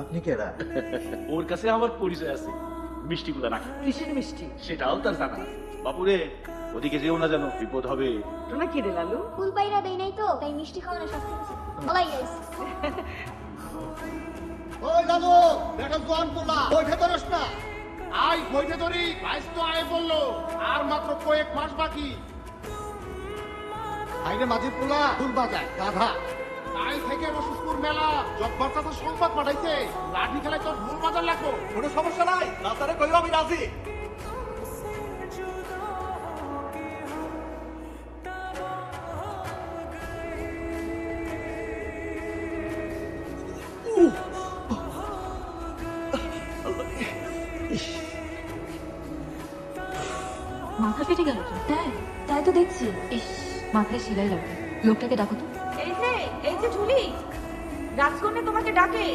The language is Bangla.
আপনি কেরা ওর কাছে আমার পরিচয় আছে। মিষ্টিগুলো রাখে। কিসের মিষ্টি? সেটাও তার জানা আছে। বাপুরে ওদিকে যেও না যেন বিপদ হবে। তোমরা কি রে লালু? ফুল পাইরা দেই নাই তো তাই মিষ্টি খাওয়ানো শাস্তি দিছে বলাই গাইস ওই দাদু দেখো জোয়ান পোলা ওইঠে ধরস না। আই কইতে ধরি ভাইস তো আয় বলল। আর মাত্র কয়েক মাস বাকি। আইনে মাঝি পোলা ফুল বাজায় গাধা। থেকে মেলা। পাঠাইছে। কোনো সমস্যা নাই? মাথা ফেটে গেল তাই তাই তো দেখছি। ইস, মাথায় সেলাই লাগবে। লোকটাকে ডাকো তো। এই ঝুলি? রাজকন্যা তোমাকে ডাকে।